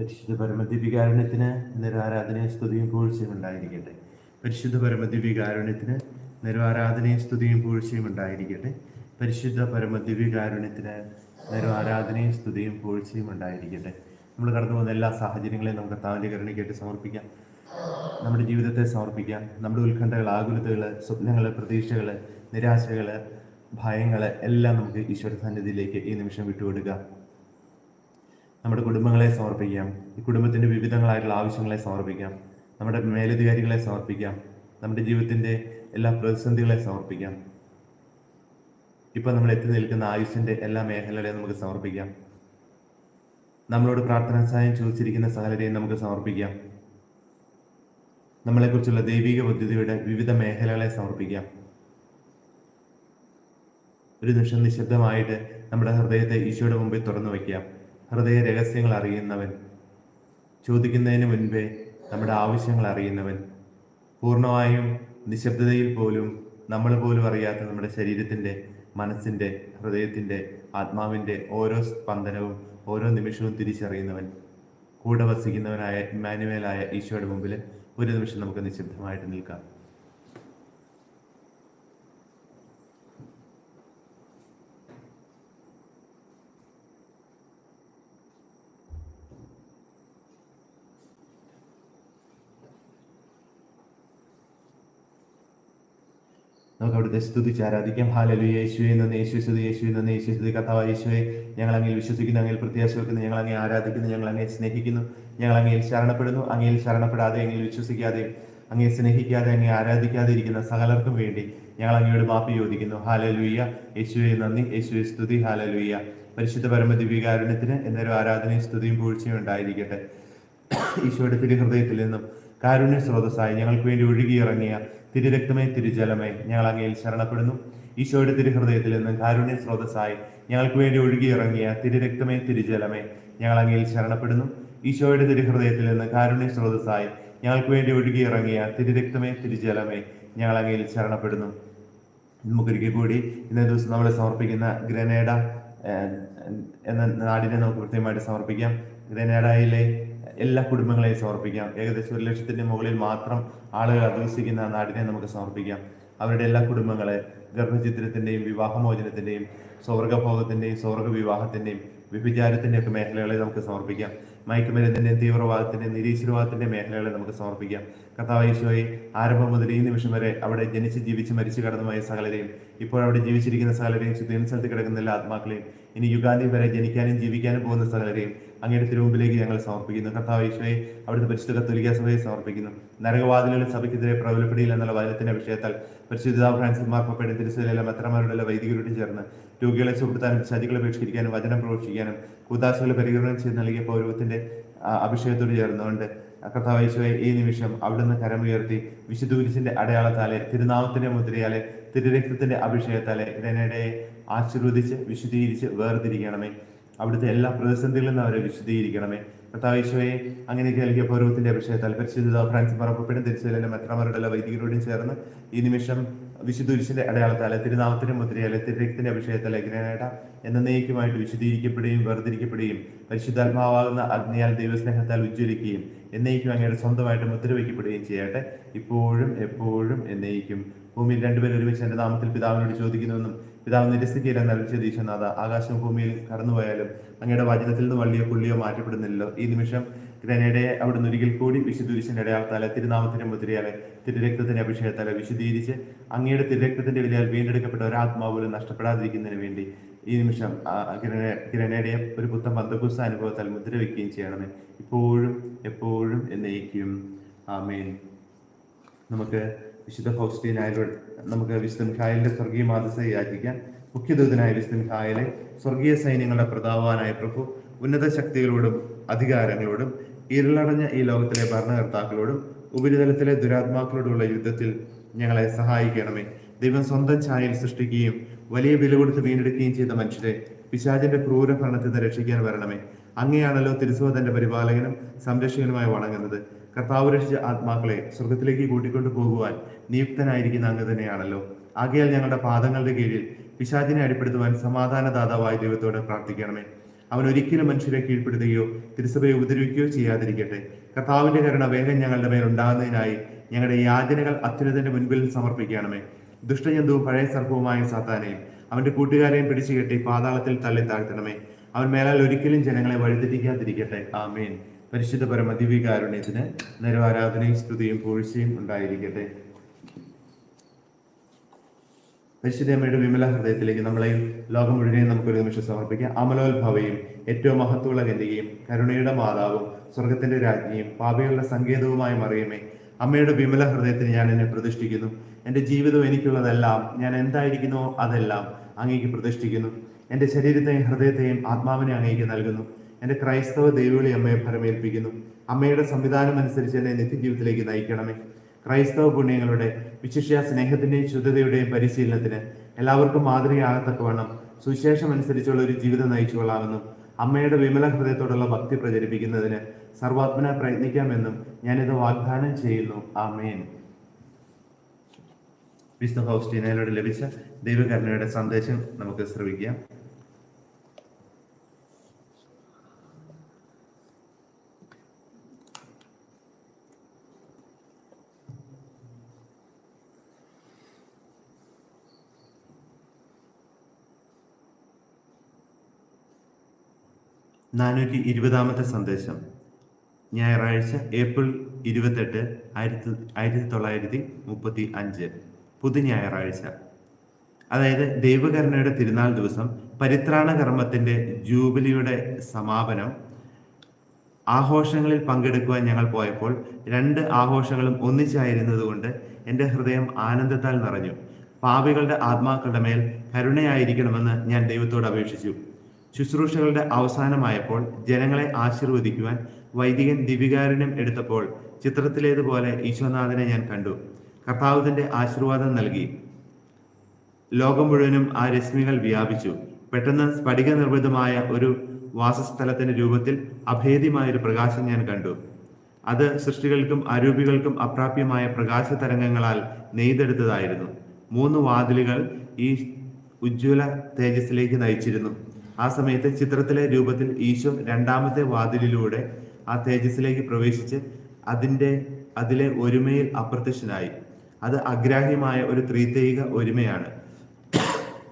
പരിശുദ്ധ പരമദിവികാരുണ്യത്തിന് നിരാരാധനയും സ്തുതിയും പൂഴ്ചയും ഉണ്ടായിരിക്കട്ടെ. പരിശുദ്ധ പരമദിവികാരുണ്യത്തിന് നിരാരാധനയും സ്തുതിയും പൂഴ്ചയും ഉണ്ടായിരിക്കട്ടെ. പരിശുദ്ധ പരമദിവികാരുണ്യത്തിന് നിരാരാധനയും സ്തുതിയും പൂഴ്ചയും ഉണ്ടായിരിക്കട്ടെ. നമ്മൾ കടന്നു പോകുന്ന എല്ലാ സാഹചര്യങ്ങളെയും നമുക്ക് താവലീകരണിക്കായിട്ട് സമർപ്പിക്കാം. നമ്മുടെ ജീവിതത്തെ സമർപ്പിക്കാം. നമ്മുടെ ഉത്കണ്ഠകൾ ആകുലതകൾ സ്വപ്നങ്ങൾ പ്രതീക്ഷകൾ നിരാശകൾ ഭയങ്ങൾ എല്ലാം നമുക്ക് ഈശ്വര സന്നിധിയിലേക്ക് ഈ നിമിഷം വിട്ടുകൊടുക്കാം. നമ്മുടെ കുടുംബങ്ങളെ സമർപ്പിക്കാം. ഈ കുടുംബത്തിന്റെ വിവിധങ്ങളായിട്ടുള്ള ആവശ്യങ്ങളെ സമർപ്പിക്കാം. നമ്മുടെ മേലധികാരികളെ സമർപ്പിക്കാം. നമ്മുടെ ജീവിതത്തിന്റെ എല്ലാ പ്രതിസന്ധികളെ സമർപ്പിക്കാം. ഇപ്പം നമ്മൾ എത്തി നിൽക്കുന്ന ആയുസിന്റെ എല്ലാ മേഖലകളെയും നമുക്ക് സമർപ്പിക്കാം. നമ്മളോട് പ്രാർത്ഥനാ സഹായം ചോദിച്ചിരിക്കുന്ന സഹലരെയും നമുക്ക് സമർപ്പിക്കാം. നമ്മളെക്കുറിച്ചുള്ള ദൈവിക പദ്ധതിയുടെ വിവിധ മേഖലകളെ സമർപ്പിക്കാം. ഒരു നിമിഷം നിശബ്ദമായിട്ട് നമ്മുടെ ഹൃദയത്തെ ഈശോയുടെ മുമ്പിൽ തുറന്നു വയ്ക്കാം. ഹൃദയ രഹസ്യങ്ങൾ അറിയുന്നവൻ. ചോദിക്കുന്നതിന് മുൻപേ നമ്മുടെ ആവശ്യങ്ങൾ അറിയുന്നവൻ. പൂർണമായും നിശബ്ദതയിൽ പോലും നമ്മൾ പോലും അറിയാത്ത നമ്മുടെ ശരീരത്തിന്റെ മനസ്സിന്റെ ഹൃദയത്തിന്റെ ആത്മാവിന്റെ ഓരോ സ്പന്ദനവും ഓരോ നിമിഷവും തിരിച്ചറിയുന്നവൻ. കൂടെ വസിക്കുന്നവനായ ഇമ്മാനുവേലായ ഈശോയുടെ മുമ്പിൽ ഒരു നിമിഷം നമുക്ക് നിശബ്ദമായിട്ട് നിൽക്കാം. അവിടുത്തെ സ്തുതിച്ച് ആരാധിക്കാം ഹാലലു യേശുവെ നന്ദി യേശു സ്തുതി യേശുവെ നന്ദി യേശു സ്തുതി കഥാവ് യേശുവെ. ഞങ്ങൾ അങ്ങയിൽ വിശ്വസിക്കുന്നു അങ്ങയിൽ പ്രത്യാശ വെക്കുന്നു ഞങ്ങൾ അങ്ങേ ആരാധിക്കുന്നു ഞങ്ങൾ അങ്ങേ സ്നേഹിക്കുന്നു ഞങ്ങൾ അങ്ങയിൽ ശരണപ്പെടുന്നു അങ്ങയിൽ ശരണപ്പെടാതെ അങ്ങയിൽ വിശ്വസിക്കാതെ അങ്ങേ സ്നേഹിക്കാതെ അങ്ങേ ആരാധിക്കാതെ ഇരിക്കുന്ന സകലർക്കും വേണ്ടി ഞങ്ങൾ അങ്ങയോട് മാപ്പി ചോദിക്കുന്നു. ഹാലലുയ്യ യേശുവെ നന്ദി. യേശുവെ സ്തുതി. ഹാലലുയ്യ പരിശുദ്ധ പരമദിവികാരുണ്യത്തിന് എന്നൊരു ആരാധനയും സ്തുതിയും പൂഴ്ചയും ഉണ്ടായിരിക്കട്ടെ. ഈശോയുടെ തിരുഹൃദയത്തിൽ നിന്നും കാരുണ്യ സ്രോതസ്സായി ഞങ്ങൾക്ക് വേണ്ടി ഒഴുകിയിറങ്ങിയ തിരുരക്തമേ തിരുജലമേ ഞങ്ങൾ അങ്ങയിൽ ശരണപ്പെടുന്നു. ഈശോയുടെ തിരുഹൃദയത്തിൽ നിന്ന് കാരുണ്യ സ്രോതസ്സായി ഞങ്ങൾക്ക് വേണ്ടി ഒഴുകിയിറങ്ങിയ തിരുരക്തമേ തിരുജലമേ ഞങ്ങൾ അങ്ങയിൽ ശരണപ്പെടുന്നു. ഈശോയുടെ തിരുഹൃദയത്തിൽ നിന്ന് കാരുണ്യ സ്രോതസ്സായി ഞങ്ങൾക്ക് വേണ്ടി ഒഴുകിയിറങ്ങിയ തിരുരക്തമേ തിരുജലമേ ഞങ്ങൾ അങ്ങയിൽ ശരണപ്പെടുന്നു. നമുക്കൊരിക്കൽ കൂടി ഇന്നേ ദിവസം നമ്മൾ സമർപ്പിക്കുന്ന ഗ്രനേഡ എന്ന നാടിനെ നമുക്ക് കൃത്യമായിട്ട് സമർപ്പിക്കാം. ഗ്രനേഡയിലെ എല്ലാ കുടുംബങ്ങളെയും സമർപ്പിക്കാം. ഏകദേശം ഒരു ലക്ഷത്തിന്റെ മുകളിൽ മാത്രം ആളുകൾ അധിവസിക്കുന്ന നാടിനെ നമുക്ക് സമർപ്പിക്കാം. അവരുടെ എല്ലാ കുടുംബങ്ങളെ ഗർഭചിത്രത്തിന്റെയും വിവാഹമോചനത്തിന്റെയും സ്വർഗഭോഗത്തിന്റെയും സ്വർഗ വിവാഹത്തിന്റെയും വ്യഭിചാരത്തിന്റെ ഒക്കെ മേഖലകളെ നമുക്ക് സമർപ്പിക്കാം. മയക്കുമരുന്നിന്റെയും തീവ്രവാദത്തിന്റെയും നിരീശ്വരവാദത്തിന്റെയും മേഖലകളെ നമുക്ക് സമർപ്പിക്കാം. കർത്താവ് ഈശോയെ ആരംഭം മുതൽ ഈ നിമിഷം വരെ അവിടെ ജനിച്ച് ജീവിച്ച് മരിച്ചു കടന്നുപോയ സകലരെയും ഇപ്പോൾ അവിടെ ജീവിച്ചിരിക്കുന്ന സകലരെയും ശുദ്ധീന സ്ഥലത്ത് കിടക്കുന്ന എല്ലാ ആത്മാക്കളെയും ഇനി യുഗാന്തി വരെ ജനിക്കാനും ജീവിക്കാനും പോകുന്ന സകലരെയും അങ്ങയുടെ തിരുമുമ്പിലേക്ക് ഞങ്ങൾ സമർപ്പിക്കുന്നു. കർത്താവ് ഈശോയെ അവിടുത്തെ പരിശുദ്ധ കത്തോലിക്ക സഭയെ സമർപ്പിക്കുന്നു. നരകവാദികളുടെ സഭയ്ക്കെതിരെ പ്രബലപ്പെടിയില്ല എന്നുള്ള വചനത്തിന്റെ വിഷയത്താൽ പരിശുദ്ധ ഫ്രാൻസിസ് മാർപ്പയുടെ തിരുസലിലെ മെത്രമാരുടെ വൈദികരോട് ചേർന്ന് രോഗികളെ സുഹൃത്താനും ചതികളെ ബഹിഷ്കരിക്കാനും വചനം പ്രവേശിക്കാനും കൂതാശകളെ പരിഗണന ചെയ്ത് നൽകിയ പൗരവത്തിന്റെ അഭിഷേകത്തോട് ചേർന്നുകൊണ്ട് കർത്താവ് ഈശോയെ ഈ നിമിഷം അവിടുന്ന് കരമുയർത്തി വിശുദ്ധ കുരിശിന്റെ അടയാളത്താലെ തിരുനാമത്തിന്റെ മുദ്രയാലെ തിരുരക്തത്തിന്റെ അഭിഷേകത്താലെ ഇതിനിടെ ആശീർവദിച്ച് വിശുദ്ധീകരിച്ച് വേർതിരിക്കണമേ. അവിടുത്തെ എല്ലാ പ്രതിസന്ധികളിൽ നിന്ന് അവരെ വിശുദ്ധീകരിക്കണമേ. കർത്താവേശോയെ അങ്ങനെയൊക്കെ നൽകിയ പൗരവത്തിന്റെ അഭിഷേകത്താൽ പരിശുദ്ധ ഫ്രാൻസ് മറപ്പപ്പെടും തിരിച്ചതിലെ മെത്രമാരുടെ വൈദികരോടും ചേർന്ന് ഈ നിമിഷം വിശുദ്ധുരിശിന്റെ അടയാളത്താലെ തിരുനാമത്തിന്റെ മുദ്രയാലെ തിരുരക്തത്തിന്റെ അഭിഷേകത്താലെ ഗ്രനേഡ എന്നേക്കുമായിട്ട് വിശുദ്ധീകരിക്കപ്പെടുകയും വേർതിരിക്കപ്പെടുകയും പരിശുദ്ധാത്മാവാകുന്ന അഗ്നിയാൽ ദൈവസ്നേഹത്താൽ ഉജ്ജ്വലിക്കുകയും എന്നേക്കും അങ്ങയുടെ സ്വന്തമായിട്ട് മുദ്ര വയ്ക്കപ്പെടുകയും ചെയ്യട്ടെ. ഇപ്പോഴും എപ്പോഴും എന്നേക്കും. ഭൂമിയിൽ രണ്ടുപേരും ഒരുമിച്ച് എന്റെ നാമത്തിൽ പിതാവിനോട് ചോദിക്കുന്നുവെന്നും പിതാവ് നിരസിക്കുകയില്ലെന്ന് അറിയിച്ച ഈശ്വനാഥ ആകാശവും ഭൂമിയിൽ കടന്നുപോയാലും അങ്ങയുടെ വചനത്തിൽ നിന്ന് വള്ളിയോ പുള്ളിയോ മാറ്റപ്പെടുന്നില്ലല്ലോ. ഈ നിമിഷം ഗ്രനേഡയെ അവിടുന്ന് ഒരിക്കൽ കൂടി വിശുദ്ധുരിശിന്റെ അടയാളത്താലെ തിരുനാമത്തിന്റെ മുദ്രയാലെ തിരുരക്തത്തിന്റെ അഭിഷേകത്താലെ വിശുദ്ധീകരിച്ച് അങ്ങയുടെ തിരുരക്തത്തിന്റെ വിലയാൽ വീണ്ടെടുക്കപ്പെട്ട ഒരാത്മാവ് പോലും നഷ്ടപ്പെടാതിരിക്കുന്നതിന് വേണ്ടി ഈ നിമിഷം ഗ്രനേഡയെ ഒരു പുത്തൻ പന്തകുസ അനുഭവത്താൽ മുദ്ര വയ്ക്കുകയും ചെയ്യണമേ. ഇപ്പോഴും എപ്പോഴും എന്നേക്കും. ആമേൻ. നമുക്ക് വിശുദ്ധ ഫൗസ്റ്റീനായരോട് നമുക്ക് വിശുദ്ധ മിഹായലിന്റെ സ്വർഗീയ മാതൃസ യാചിക്കാം മുഖ്യദൂതനായ വിശുദ്ധ മിഹായലെ സ്വർഗീയ സൈന്യങ്ങളുടെ പ്രതാപവാനായ പ്രഭു ഉന്നത ശക്തികളോടും അധികാരങ്ങളോടും ഇരുളടഞ്ഞ ഈ ലോകത്തിലെ ഭരണകർത്താക്കളോടും ഉപരിതലത്തിലെ ദുരാത്മാക്കളോടുള്ള യുദ്ധത്തിൽ ഞങ്ങളെ സഹായിക്കണമേ. ദൈവം സ്വന്തം ഛായയിൽ സൃഷ്ടിക്കുകയും വലിയ വില കൊടുത്ത് വീണ്ടെടുക്കുകയും ചെയ്ത മനുഷ്യരെ പിശാചിന്റെ ക്രൂര ഭരണത്തിൽ നിന്ന് രക്ഷിക്കാൻ വരണമേ. അങ്ങനെയാണല്ലോ തിരുസുവതന്റെ പരിപാലകനും സംരക്ഷകനുമായി വണങ്ങുന്നത്. കർത്താവ് രക്ഷിച്ച ആത്മാക്കളെ സ്വർഗത്തിലേക്ക് കൂട്ടിക്കൊണ്ടു പോകുവാൻ നിയുക്തനായിരിക്കുന്ന അങ്ങ് തന്നെയാണല്ലോ. ആകയാൽ ഞങ്ങളുടെ പാദങ്ങളുടെ കീഴിൽ പിശാചിനെ അടിപ്പെടുത്തുവാൻ സമാധാനദാതാവായ ദൈവത്തോട് പ്രാർത്ഥിക്കണമേ. അവൻ ഒരിക്കലും മനുഷ്യരെ കീഴ്പ്പെടുത്തുകയോ തിരുസഭയെ ഉപദ്രവിക്കുകയോ ചെയ്യാതിരിക്കട്ടെ. കർത്താവിന്റെ കരുണ വേഗം ഞങ്ങളുടെ മേൽ ഉണ്ടാകുന്നതിനായി ഞങ്ങളുടെ യാചനകൾ അത്യുനത്തിന്റെ മുൻപിൽ സമർപ്പിക്കണമേ. ദുഷ്ടജന്തുവും പഴയ സർപ്പവുമായ സാത്താനെയും അവന്റെ കൂട്ടുകാരെയും പിടിച്ചു കെട്ടി പാതാളത്തിൽ തള്ളി താഴ്ത്തണമേ. അവൻ മേലാൽ ഒരിക്കലും ജനങ്ങളെ വഴിതെറ്റിക്കാതിരിക്കട്ടെ. ആമേൻ. പരിശുദ്ധ പരമ ദിവ്യകാരുണ്യത്തിന് നിരവാരാധനയും സ്തുതിയും പൂഴ്ചയും ഉണ്ടായിരിക്കട്ടെ. പരിശുദ്ധമ്മയുടെ വിമല ഹൃദയത്തിലേക്ക് നമ്മളെയും ലോകം നമുക്ക് ഒരു നിമിഷം സമർപ്പിക്കാം. അമലോത്ഭവയും ഏറ്റവും മഹത്വമുള്ള ഗന്ധികയും കരുണയുടെ മാതാവും സ്വർഗത്തിന്റെ രാജ്ഞിയും പാപികളുടെ സങ്കേതവുമായി മറിയമേ. അമ്മയുടെ വിമല ഹൃദയത്തിന് ഞാൻ എന്നെ പ്രതിഷ്ഠിക്കുന്നു. എന്റെ ജീവിതം എനിക്കുള്ളതെല്ലാം ഞാൻ എന്തായിരിക്കുന്നോ അതെല്ലാം അങ്ങേക്ക് പ്രതിഷ്ഠിക്കുന്നു. എന്റെ ശരീരത്തെയും ഹൃദയത്തെയും ആത്മാവിനെ അങ്ങേക്ക് നൽകുന്നു. എന്റെ ക്രൈസ്തവ ദൈവവിളി അമ്മയെ ഫലമേൽപ്പിക്കുന്നു അമ്മയുടെ സംവിധാനം അനുസരിച്ച് എന്നെ നിത്യജീവിതത്തിലേക്ക് നയിക്കണമേ. ക്രൈസ്തവ പുണ്യങ്ങളുടെ വിശിഷ്യ സ്നേഹത്തിന്റെയും ശുദ്ധതയുടെയും പരിശീലനത്തിന് എല്ലാവർക്കും മാതൃകയാകത്തക്കവണ്ണം സുശേഷം അനുസരിച്ചുള്ള ഒരു ജീവിതം നയിച്ചുകൊള്ളാമെന്നും അമ്മയുടെ വിമല ഹൃദയത്തോടുള്ള ഭക്തി പ്രചരിപ്പിക്കുന്നതിന് സർവാത്മന പ്രയത്നിക്കാമെന്നും ഞാനിത് വാഗ്ദാനം ചെയ്യുന്നു. ആമേൻ. വിശുദ്ധ ഹൗസ്റ്റീനയിലൂടെ ലഭിച്ച ദൈവകരുണയുടെ സന്ദേശം നമുക്ക് ശ്രവിക്കാം. നാനൂറ്റി ഇരുപതാമത്തെ സന്ദേശം. ഞായറാഴ്ച ഏപ്രിൽ ഇരുപത്തെട്ട് ആയിരത്തി ആയിരത്തി തൊള്ളായിരത്തി മുപ്പത്തി അഞ്ച്. പുതു ഞായറാഴ്ച. അതായത് ദൈവകരുണയുടെ തിരുനാൾ ദിവസം പരിത്രാണ കർമ്മത്തിന്റെ ജൂബിലിയുടെ സമാപനം ആഘോഷങ്ങളിൽ പങ്കെടുക്കുവാൻ ഞങ്ങൾ പോയപ്പോൾ രണ്ട് ആഘോഷങ്ങളും ഒന്നിച്ചായിരുന്നതുകൊണ്ട് എന്റെ ഹൃദയം ആനന്ദത്താൽ നിറഞ്ഞു. പാപികളുടെ ആത്മാക്കളുടെ മേൽ കരുണയായിരിക്കണമെന്ന് ഞാൻ ദൈവത്തോട് അപേക്ഷിച്ചു. ശുശ്രൂഷകളുടെ അവസാനമായപ്പോൾ ജനങ്ങളെ ആശീർവദിക്കുവാൻ വൈദികൻ ദിവികാരുണ്യം എടുത്തപ്പോൾ ചിത്രത്തിലേതുപോലെ ഈശോനാഥനെ ഞാൻ കണ്ടു. കർത്താവ് തന്റെ ആശീർവാദം നൽകി. ലോകം മുഴുവനും ആ രശ്മികൾ വ്യാപിച്ചു. പെട്ടെന്ന് സ്ഫടിക നിർമ്മിതമായ ഒരു വാസസ്ഥലത്തിന്റെ രൂപത്തിൽ അഭേദ്യമായ ഒരു പ്രകാശം ഞാൻ കണ്ടു. അത് സൃഷ്ടികൾക്കും അരൂപികൾക്കും അപ്രാപ്യമായ പ്രകാശ തരംഗങ്ങളാൽ നെയ്തെടുത്തതായിരുന്നു. മൂന്ന് വാതിലുകൾ ഈ ഉജ്ജ്വല തേജസ്സിലേക്ക് നയിച്ചിരുന്നു. ആ സമയത്ത് ചിത്രത്തിലെ രൂപത്തിൽ ഈശോ രണ്ടാമത്തെ വാതിലിലൂടെ ആ തേജസ്സിലേക്ക് പ്രവേശിച്ച് അതിന്റെ അതിലെ ഒരുമയിൽ അപ്രത്യക്ഷനായി. അത് അഗ്രാഹ്യമായ ഒരു ത്രിതൈക ഒരുമയാണ്.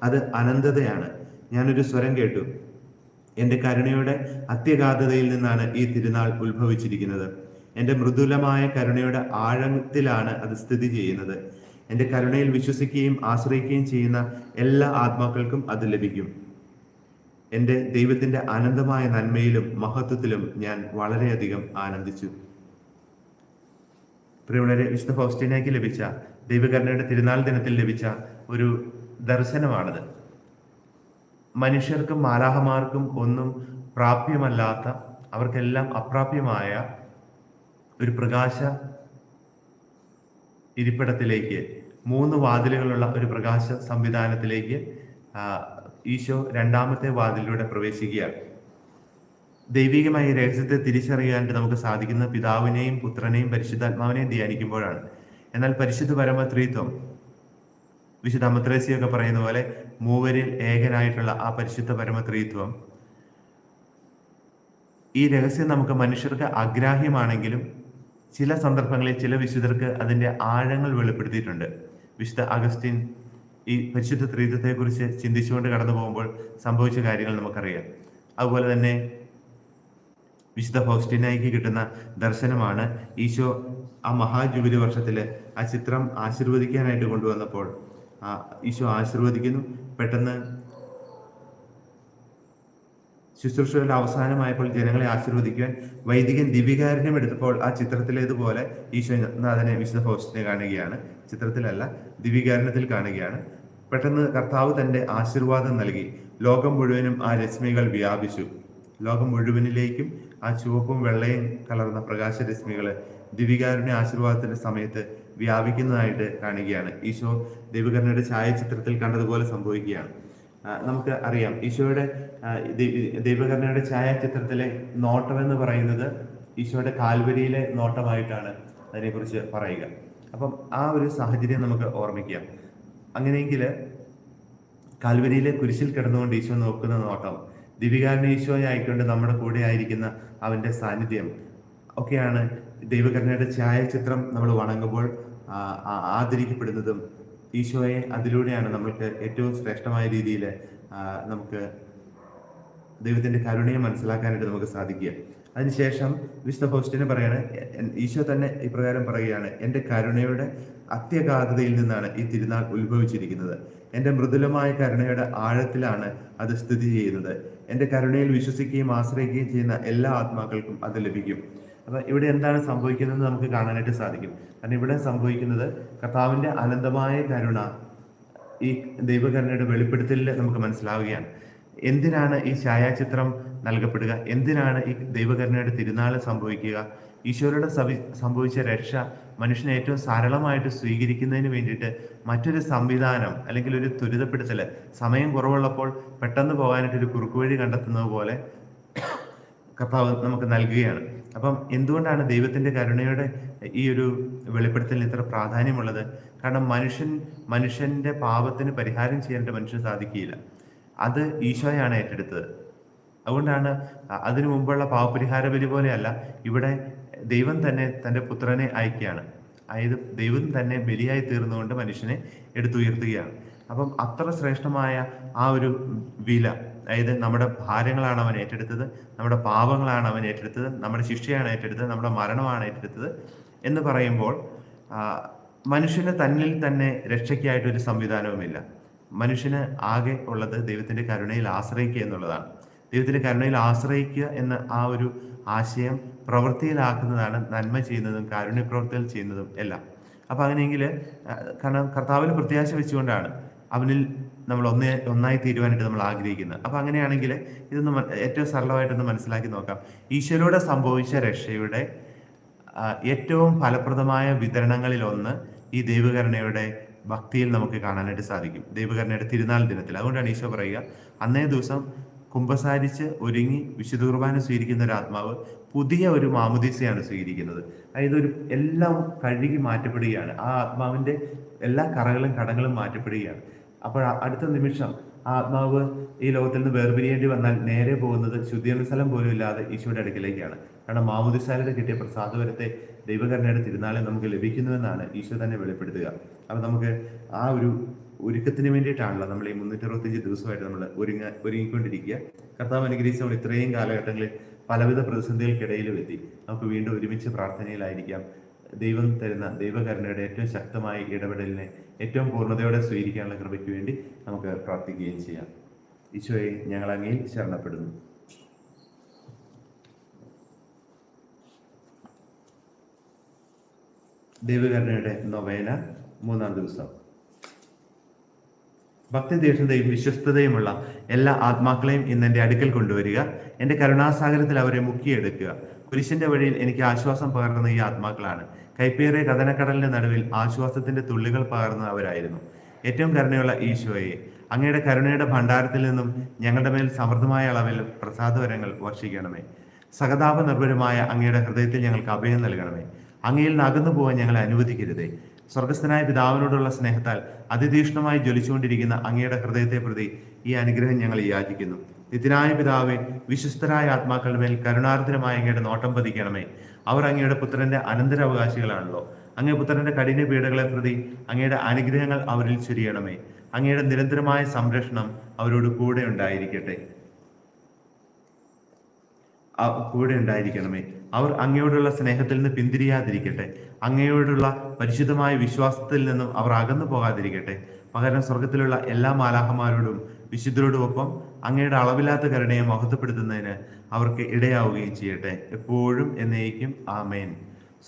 അത് അനന്തതയാണ്. ഞാനൊരു സ്വരം കേട്ടു. എന്റെ കരുണയുടെ അത്യഗാധതയിൽ നിന്നാണ് ഈ തിരുനാൾ ഉത്ഭവിച്ചിരിക്കുന്നത്. എന്റെ മൃദുലമായ കരുണയുടെ ആഴത്തിലാണ് അത് സ്ഥിതി ചെയ്യുന്നത്. എന്റെ കരുണയിൽ വിശ്വസിക്കുകയും ആശ്രയിക്കുകയും ചെയ്യുന്ന എല്ലാ ആത്മാക്കൾക്കും അത് ലഭിക്കും. എന്റെ ദൈവത്തിന്റെ അനന്തമായ നന്മയിലും മഹത്വത്തിലും ഞാൻ വളരെയധികം ആനന്ദിച്ചു. പ്രിയമുള്ളവരെ വിശുദ്ധ ഫൗസ്റ്റീനയ്ക്ക് ലഭിച്ച ദൈവകരുണയുടെ തിരുനാൾ ദിനത്തിൽ ലഭിച്ച ഒരു ദർശനമാണിത്. മനുഷ്യർക്കും മാലാഹമാർക്കും ഒന്നും പ്രാപ്യമല്ലാത്ത അവർക്കെല്ലാം അപ്രാപ്യമായ ഒരു പ്രകാശ ഇരിപ്പിടത്തിലേക്ക് മൂന്ന് വാതിലുകളുള്ള ഒരു പ്രകാശ സംവിധാനത്തിലേക്ക് ഈശോ രണ്ടാമത്തെ വാതിലൂടെ പ്രവേശിക്കുകയാണ്. ദൈവികമായ രഹസ്യത്തെ തിരിച്ചറിയാനായിട്ട് നമുക്ക് സാധിക്കുന്ന പിതാവിനെയും പുത്രനെയും പരിശുദ്ധാത്മാവിനെയും ധ്യാനിക്കുമ്പോഴാണ്. എന്നാൽ പരിശുദ്ധ പരമത്രിത്വം ത്രിത്വം വിശുദ്ധ അമത്രേസിയൊക്കെ പറയുന്ന പോലെ മൂവരിൽ ഏകനായിട്ടുള്ള ആ പരിശുദ്ധ പരമത്രിത്വം ഈ രഹസ്യം നമുക്ക് മനുഷ്യർക്ക് അഗ്രാഹ്യമാണെങ്കിലും ചില സന്ദർഭങ്ങളിൽ ചില വിശുദ്ധർക്ക് അതിന്റെ ആഴങ്ങൾ വെളിപ്പെടുത്തിയിട്ടുണ്ട്. വിശുദ്ധ അഗസ്റ്റിൻ ഈ പരിശുദ്ധ ത്രിത്വത്തെക്കുറിച്ച് ചിന്തിച്ചുകൊണ്ട് കടന്നു പോകുമ്പോൾ സംഭവിച്ച കാര്യങ്ങൾ നമുക്കറിയാം. അതുപോലെ തന്നെ വിശുദ്ധ ഫൗസ്റ്റിനയ്ക്ക് കിട്ടുന്ന ദർശനമാണ് ഈശോ ആ മഹാജൂബിലി വർഷത്തിൽ ആ ചിത്രം ആശീർവദിക്കാനായിട്ട് കൊണ്ടുവന്നപ്പോൾ ആ ഈശോ ആശീർവദിക്കുന്നു. പെട്ടെന്ന് ശുശ്രൂഷയുടെ അവസാനമായപ്പോൾ ജനങ്ങളെ ആശീർവദിക്കുവാൻ വൈദികൻ ദിവികാരനും എടുത്തപ്പോൾ ആ ചിത്രത്തിലേതുപോലെ ഈശോ നാഥനെ വിശുദ്ധ ഫൗസ്റ്റിനെ കാണുകയാണ്. ചിത്രത്തിലല്ല ദിവികാരണത്തിൽ കാണുകയാണ്. പെട്ടെന്ന് കർത്താവ് തന്റെ ആശീർവാദം നൽകി. ലോകം മുഴുവനും ആ രശ്മികൾ വ്യാപിച്ചു. ലോകം മുഴുവനിലേക്കും ആ ചുവപ്പും വെള്ളയും കലർന്ന പ്രകാശരശ്മികൾ ദിവികാരുടെ ആശീർവാദത്തിന്റെ സമയത്ത് വ്യാപിക്കുന്നതായിട്ട് കാണുകയാണ്. ഈശോ ദൈവകരണയുടെ ഛായാചിത്രത്തിൽ കണ്ടതുപോലെ സംഭവിക്കുകയാണ്. നമുക്ക് അറിയാം. ഈശോയുടെ ദേവികരണയുടെ ദൈ- ദൈവകരണയുടെ ഛായാചിത്രത്തിലെ നോട്ടം എന്ന് പറയുന്നത് ഈശോയുടെ കാൽവരിയിലെ നോട്ടമായിട്ടാണ് അതിനെക്കുറിച്ച് പറയുക. അപ്പം ആ ഒരു സാഹചര്യം നമുക്ക് ഓർമ്മിക്കാം. അങ്ങനെയെങ്കിൽ കാൽവരിയിലെ കുരിശിൽ കിടന്നുകൊണ്ട് ഈശോ നോക്കുന്ന നോട്ടം ദിവികാരൻ ഈശോയായിക്കൊണ്ട് നമ്മുടെ കൂടെ ആയിരിക്കുന്ന അവന്റെ സാന്നിധ്യം ഒക്കെയാണ് ദൈവകരുണയുടെ ഛായാചിത്രം നമ്മൾ വണങ്ങുമ്പോൾ ആദരിക്കപ്പെടുന്നതും. ഈശോയെ അതിലൂടെയാണ് നമ്മൾക്ക് ഏറ്റവും ശ്രേഷ്ഠമായ രീതിയിൽ നമുക്ക് ദൈവത്തിന്റെ കരുണയെ മനസ്സിലാക്കാനായിട്ട് നമുക്ക് സാധിക്കുക. അതിനുശേഷം വിശുദ്ധ ഫൗസ്റ്റിനെ പറയാണ് ഈശോ തന്നെ ഇപ്രകാരം പറയുകയാണ് എന്റെ കരുണയുടെ അത്യഗാധതയിൽ നിന്നാണ് ഈ തിരുനാൾ ഉത്ഭവിച്ചിരിക്കുന്നത്. എന്റെ മൃദുലമായ കരുണയുടെ ആഴത്തിലാണ് അത് സ്ഥിതി ചെയ്യുന്നത്. എന്റെ കരുണയിൽ വിശ്വസിക്കുകയും ആശ്രയിക്കുകയും ചെയ്യുന്ന എല്ലാ ആത്മാക്കൾക്കും അത് ലഭിക്കും. അപ്പം ഇവിടെ എന്താണ് സംഭവിക്കുന്നത് നമുക്ക് കാണാനായിട്ട് സാധിക്കും. കാരണം ഇവിടെ സംഭവിക്കുന്നത് കർത്താവിന്റെ അനന്തമായ കരുണ ഈ ദൈവകരുണയുടെ വെളിപ്പെടുത്തലിൽ നമുക്ക് മനസ്സിലാവുകയാണ്. എന്തിനാണ് ഈ ഛായാചിത്രം നൽകപ്പെടുക? എന്തിനാണ് ഈ ദൈവകരുണയുടെ തിരുനാൾ സംഭവിക്കുക? ഈശോയുടെ സവി സംഭവിച്ച രക്ഷ മനുഷ്യനെ ഏറ്റവും സരളമായിട്ട് സ്വീകരിക്കുന്നതിന് വേണ്ടിയിട്ട് മറ്റൊരു സംവിധാനം അല്ലെങ്കിൽ ഒരു ത്വരിതപ്പെടുത്തൽ സമയം കുറവുള്ളപ്പോൾ പെട്ടെന്ന് പോകാനായിട്ട് ഒരു കുറുക്കുവഴി കണ്ടെത്തുന്നത് പോലെ കർത്താവ് നമുക്ക് നൽകുകയാണ്. അപ്പം എന്തുകൊണ്ടാണ് ദൈവത്തിന്റെ കരുണയുടെ ഈ ഒരു വെളിപ്പെടുത്തലിന് ഇത്ര പ്രാധാന്യമുള്ളത്? കാരണം മനുഷ്യൻ മനുഷ്യന്റെ പാപത്തിന് പരിഹാരം ചെയ്യാനായിട്ട് മനുഷ്യന് സാധിക്കുകയില്ല. അത് ഈശോയാണ് ഏറ്റെടുത്തത്. അതുകൊണ്ടാണ് അതിനു മുമ്പുള്ള പാവപരിഹാര ബലി പോലെയല്ല ഇവിടെ ദൈവം തന്നെ തന്റെ പുത്രനെ അയക്കുകയാണ്. അതായത് ദൈവം തന്നെ ബലിയായി തീർന്നുകൊണ്ട് മനുഷ്യനെ എടുത്തുയർത്തുകയാണ്. അപ്പം അത്ര ശ്രേഷ്ഠമായ ആ ഒരു വില അതായത് നമ്മുടെ ഭാരങ്ങളാണ് അവൻ ഏറ്റെടുത്തത് നമ്മുടെ പാപങ്ങളാണ് അവൻ ഏറ്റെടുത്തത് നമ്മുടെ ശിക്ഷയാണ് ഏറ്റെടുത്തത് നമ്മുടെ മരണമാണ് ഏറ്റെടുത്തത് എന്ന് പറയുമ്പോൾ മനുഷ്യന് തന്നിൽ തന്നെ രക്ഷയ്ക്കായിട്ട് ഒരു സംവിധാനവുമില്ല. മനുഷ്യന് ആകെ ഉള്ളത് ദൈവത്തിന്റെ കരുണയിൽ ആശ്രയിക്കുക എന്നുള്ളതാണ്. ദൈവത്തിന്റെ കരുണയിൽ ആശ്രയിക്കുക എന്ന ആ ഒരു ആശയം പ്രവൃത്തിയിലാക്കുന്നതാണ് നന്മ ചെയ്യുന്നതും കാരുണ്യ പ്രവൃത്തികൾ ചെയ്യുന്നതും എല്ലാം. അപ്പൊ അങ്ങനെയെങ്കിൽ കാരണം കർത്താവിൽ പ്രത്യാശ വെച്ചുകൊണ്ടാണ് അവനിൽ നമ്മൾ ഒന്നേ ഒന്നായി തീരുവാനായിട്ട് നമ്മൾ ആഗ്രഹിക്കുന്നത്. അപ്പൊ അങ്ങനെയാണെങ്കിൽ ഇതൊന്ന് ഏറ്റവും സരളമായിട്ടൊന്ന് മനസ്സിലാക്കി നോക്കാം. ഈശ്വരൂടെ സംഭവിച്ച രക്ഷയുടെ ഏറ്റവും ഫലപ്രദമായ വിതരണങ്ങളിൽ ഒന്ന് ഈ ദൈവകരുണയുടെ ഭക്തിയിൽ നമുക്ക് കാണാനായിട്ട് സാധിക്കും. ദൈവകരുണയുടെ തിരുനാൾ ദിനത്തിൽ. അതുകൊണ്ടാണ് ഈശോ പറയുക അന്നേ ദിവസം കുംഭസാരിച്ച് ഒരുങ്ങി വിശുദ്ധ കുർബാന സ്വീകരിക്കുന്ന ഒരു ആത്മാവ് പുതിയ ഒരു മാമുദീസയാണ് സ്വീകരിക്കുന്നത്. അതായത് ഒരു എല്ലാം കഴുകി മാറ്റപ്പെടുകയാണ്. ആ ആത്മാവിന്റെ എല്ലാ കറകളും കടങ്ങളും മാറ്റപ്പെടുകയാണ്. അപ്പോൾ അടുത്ത നിമിഷം ആത്മാവ് ഈ ലോകത്തിൽ നിന്ന് വേർപിരിയേണ്ടി വന്നാൽ നേരെ പോകുന്നത് ശുദ്ധീകരണ സ്ഥലം പോലും ഇല്ലാതെ ഈശോയുടെ അടുക്കിലേക്കാണ്. കാരണം മാമുദിസാലയുടെ കിട്ടിയ പ്രസാദപരത്തെ ദൈവകരണയുടെ തിരുനാളിൽ നമുക്ക് ലഭിക്കുന്നുവെന്നാണ് ഈശോ തന്നെ വെളിപ്പെടുത്തുക. അപ്പൊ നമുക്ക് ആ ഒരു ഒരുക്കത്തിന് വേണ്ടിയിട്ടാണല്ലോ നമ്മൾ ഈ മുന്നൂറ്റി അറുപത്തഞ്ച് ദിവസമായിട്ട് നമ്മൾ ഒരുങ്ങ ഒരുങ്ങിക്കൊണ്ടിരിക്കുക. കർത്താവ് അനുഗ്രഹിച്ച് നമ്മൾ ഇത്രയും കാലഘട്ടങ്ങളിൽ പലവിധ പ്രതിസന്ധികൾക്കിടയിലും എത്തി. നമുക്ക് വീണ്ടും ഒരുമിച്ച് പ്രാർത്ഥനയിലായിരിക്കാം. ദൈവം തരുന്ന ദൈവകരുണയുടെ ഏറ്റവും ശക്തമായ ഇടപെടലിനെ ഏറ്റവും പൂർണതയോടെ സ്വീകരിക്കാനുള്ള കൃപയ്ക്ക് വേണ്ടി നമുക്ക് പ്രാർത്ഥിക്കുകയും ചെയ്യാം. ഈശോയെ ഞങ്ങൾ അങ്ങയിൽ ശരണപ്പെടുന്നു. ദൈവകരുണയുടെ നൊവേന മൂന്നാം ദിവസം. ഭക്തിതീഷ്ണതയും വിശ്വസ്തതയുമുള്ള എല്ലാ ആത്മാക്കളെയും ഇന്ന് എന്റെ അടുക്കൽ കൊണ്ടുവരിക. എന്റെ കരുണാസാഗരത്തിൽ അവരെ മുക്കിയെടുക്കുക. കുരിശിന്റെ വഴിയിൽ എനിക്ക് ആശ്വാസം പകർന്ന ഈ ആത്മാക്കളാണ്. കൈപ്പേറിയ കഥനക്കടലിന്റെ നടുവിൽ ആശ്വാസത്തിന്റെ തുള്ളികൾ പകർന്ന അവരായിരുന്നു. ഏറ്റവും കരുണയുള്ള ഈശോയെ അങ്ങയുടെ കരുണയുടെ ഭണ്ഡാരത്തിൽ നിന്നും ഞങ്ങളുടെ മേൽ സമൃദ്ധമായ അളവിൽ പ്രസാദവരങ്ങൾ വർഷിക്കണമേ. സഹതാപ നിർഭരമായ അങ്ങയുടെ ഹൃദയത്തിൽ ഞങ്ങൾക്ക് അഭയം നൽകണമേ. അങ്ങയിൽ നിന്ന് അകന്നു പോകാൻ ഞങ്ങളെ അനുവദിക്കരുതേ. സ്വർഗസ്ഥനായ പിതാവിനോടുള്ള സ്നേഹത്താൽ അതിതീഷ്ണമായി ജ്വലിച്ചുകൊണ്ടിരിക്കുന്ന അങ്ങയുടെ ഹൃദയത്തെ പ്രതി ഈ അനുഗ്രഹം ഞങ്ങൾ യാചിക്കുന്നു. നിത്യനായ പിതാവെ വിശ്വസ്തരായ ആത്മാക്കളുടെ മേൽ കരുണാർദ്രമായ അങ്ങയുടെ നോട്ടം പതിക്കണമേ. അവർ അങ്ങയുടെ പുത്രന്റെ അനന്തരാവകാശികളാണല്ലോ. അങ്ങേ പുത്രന്റെ കഠിന പീഡകളെ പ്രതി അങ്ങയുടെ അനുഗ്രഹങ്ങൾ അവരിൽ ചൊരിയണമേ. അങ്ങയുടെ നിരന്തരമായ സംരക്ഷണം അവരോട് കൂടെ ഉണ്ടായിരിക്കട്ടെ. കൂടെ ഉണ്ടായിരിക്കണമേ. അവർ അങ്ങയോടുള്ള സ്നേഹത്തിൽ നിന്ന് പിന്തിരിയാതിരിക്കട്ടെ. അങ്ങയോടുള്ള പരിശുദ്ധമായ വിശ്വാസത്തിൽ നിന്നും അവർ അകന്നു പോകാതിരിക്കട്ടെ. പകരം സ്വർഗത്തിലുള്ള എല്ലാ മാലാഹമാരോടും വിശുദ്ധരോടുമൊപ്പം അങ്ങയുടെ അളവില്ലാത്ത കരുണയെ മഹത്വപ്പെടുത്തുന്നതിന് അവർക്ക് ഇടയാവുകയും ചെയ്യട്ടെ. എപ്പോഴും എന്നേക്കും ആമേൻ.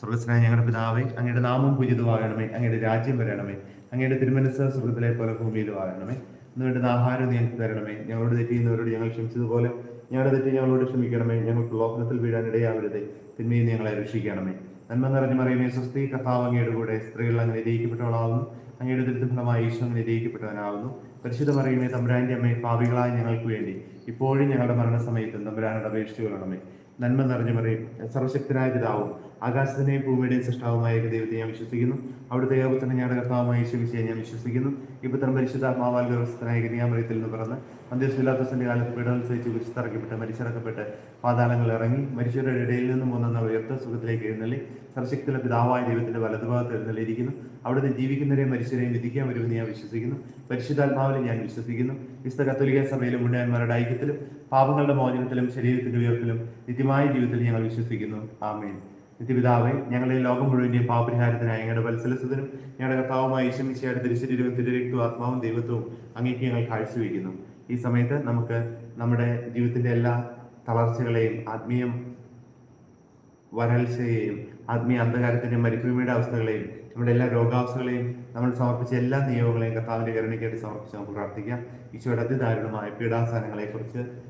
സ്വർഗസ്നായ ഞങ്ങളുടെ പിതാവേ അങ്ങയുടെ നാമം പൂജിതമാകണമേ. അങ്ങയുടെ രാജ്യം വരണമേ. അങ്ങയുടെ തിരുമനസ് സ്വർഗത്തിലെ പോലെ ഭൂമിയിലും ആകണമേ. വേണ്ടുന്ന ആഹാരം ഞങ്ങൾക്ക് തരണമേ. ഞങ്ങളോട് തെറ്റിയുന്നവരോട് ഞങ്ങൾ ക്ഷമിച്ചതുപോലെ ഞങ്ങളുടെ തെറ്റ് ഞങ്ങളോട് ക്ഷമിക്കണമേ. ലോകത്തിൽ വീഴാൻ ഇടയാവരുതേ. തിന്മയിൽ ഞങ്ങളെ രക്ഷിക്കണമേ. നന്മ നിറഞ്ഞു മറിയുമേ സ്വസ്തി കർത്താവ് അങ്ങയുടെ കൂടെ സ്ത്രീകൾ അങ്ങനെ നിരയിക്കപ്പെട്ടവളാവുന്നു. അങ്ങയുടെ ദുരിതഫലമായി ഈശോ നിരയിക്കപ്പെട്ടവനാവുന്നു. പരിശുദ്ധ മറിയുമേ തമ്പുരാന്റെ അമ്മയെ പാപികളായ ഞങ്ങൾക്ക് വേണ്ടി ഇപ്പോഴും ഞങ്ങളുടെ മരണസമയത്തും തമ്പുരാനോട് അപേക്ഷിച്ചു കൊള്ളണമേ. നന്മ നിറഞ്ഞു മറിയും സർവശക്തനായ പിതാവും ആകാശത്തിനെയും ഭൂമിയുടെയും സൃഷ്ടാവുമായ ദൈവത്തെ ഞാൻ വിശ്വസിക്കുന്നു. അവിടുത്തെ ഏകപുത്രനെ ഞങ്ങളുടെ കർത്താവുമായി യേശുവിശയെ ഞാൻ വിശ്വസിക്കുന്നു. ഇപ്പത്തരം പരിശുദ്ധ പരിശുദ്ധാത്മാവാൽ വ്യവസ്ഥനായ കന്യാമറിയത്തിൽ നിന്ന് പിറന്ന് അന്ത്യശിലാത്തസിന്റെ കാലത്ത് പീഡനം സഹിച്ച് കുരിശിറക്കപ്പെട്ട് മരിച്ചിറക്കപ്പെട്ട് പാതാളങ്ങൾ ഇറങ്ങി മരിച്ചവരുടെ ഇടയിൽ നിന്നും പോകുന്ന ഉയർത്ത സുഖത്തിലേക്ക് എഴുന്നള്ളി സർശക്തിയുള്ള പിതാവായ ദൈവത്തിന്റെ വലതുഭാഗത്ത് എഴുന്നള്ളിയിരിക്കുന്നു. അവിടുത്തെ ജീവിക്കുന്നവരെയും മരിച്ചവരെയും വിധിക്കാൻ വരുമെന്ന് ഞാൻ വിശ്വസിക്കുന്നു. പരിശുദ്ധാത്മാവിലും ഞാൻ വിശ്വസിക്കുന്നു. വിശുദ്ധ കത്തോലിക്ക സഭയിലും മുന്നേന്മാരുടെ ഐക്യത്തിലും പാപങ്ങളുടെ മോചനത്തിലും ശരീരത്തിന്റെ ഉയർത്തിലും നിത്യമായ ജീവിതത്തിൽ ഞങ്ങൾ വിശ്വസിക്കുന്നു. ആമേൻ. നിത്യപിതാവേ ഞങ്ങളെ ലോകം മുഴുവന്റെയും പാപരിഹാരത്തിനായി ഞങ്ങളുടെ വത്സലസത്തിനും ഞങ്ങളുടെ കർത്താവുമായ ഈശ്വമിശയുടെ തിരുശരീരവും തിരിച്ചു ആത്മാവും ദൈവത്വവും അങ്ങേക്ക് ഞങ്ങൾ കാഴ്ചവെക്കുന്നു ഈ സമയത്ത് നമുക്ക് നമ്മുടെ ജീവിതത്തിന്റെ എല്ലാ തളർച്ചകളെയും ആത്മീയം വരൾച്ചയെയും ആത്മീയ അന്ധകാരത്തിന്റെയും മരുഭൂമിയുടെ അവസ്ഥകളെയും നമ്മുടെ എല്ലാ രോഗാവസ്ഥകളെയും നമ്മൾ സമർപ്പിച്ച എല്ലാ നിയോഗങ്ങളെയും കർത്താവിന്റെ കരുണയ്ക്കായിട്ട് സമർപ്പിച്ച് നമുക്ക് പ്രാർത്ഥിക്കാം. ഈശോയുടെ അതിദാരുണമായ പീഡാസ്ഥാനങ്ങളെക്കുറിച്ച് കുറിച്ച്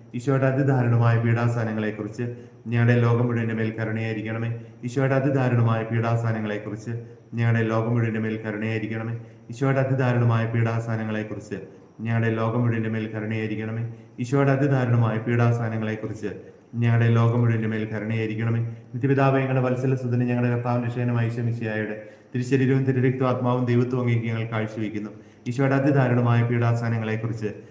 ഈശോയുടെ അതിദാരുണമായ പീഡാസനങ്ങളെ കുറിച്ച് ഞങ്ങളുടെ ലോകം മുഴുവന്റെ മേൽ കരുണയായിരിക്കണമേ. ഈശോയുടെ അതിദാരുണമായ പീഡാസനങ്ങളെ കുറിച്ച് ഞങ്ങളുടെ ലോകം മുഴുവന്റെ മേൽ കരുണയായിരിക്കണമേ. ഈശോയുടെ അതിദാരുണമായ പീഡാസനങ്ങളെ കുറിച്ച് ഞങ്ങളുടെ ലോകം മുഴുവന്റെ മേൽ കരുണയായിരിക്കണമേ. ഈശോയുടെ അതിദാരുണമായ പീഡാസനങ്ങളെ കുറിച്ച് ഞങ്ങളുടെ ലോകം മുഴുവന്റെ മേൽ കരുണയായിരിക്കണമേ. നിത്യപിതാവ് ഞങ്ങളുടെ വത്സല സുധന ഞങ്ങളുടെ കർത്താവിന്റെ ക്ഷേനമായ ഈശ്വമിശിയായുടെ തിരുശരീരവും തിരുരക്തവും ആത്മാവും ദൈവത്വം അങ്ങേക്ക് ഞങ്ങൾ കാഴ്ചവെക്കുന്നു. ഈശോയുടെ അതിദാരുണമായ പീഡാസനങ്ങളെ കുറിച്ച്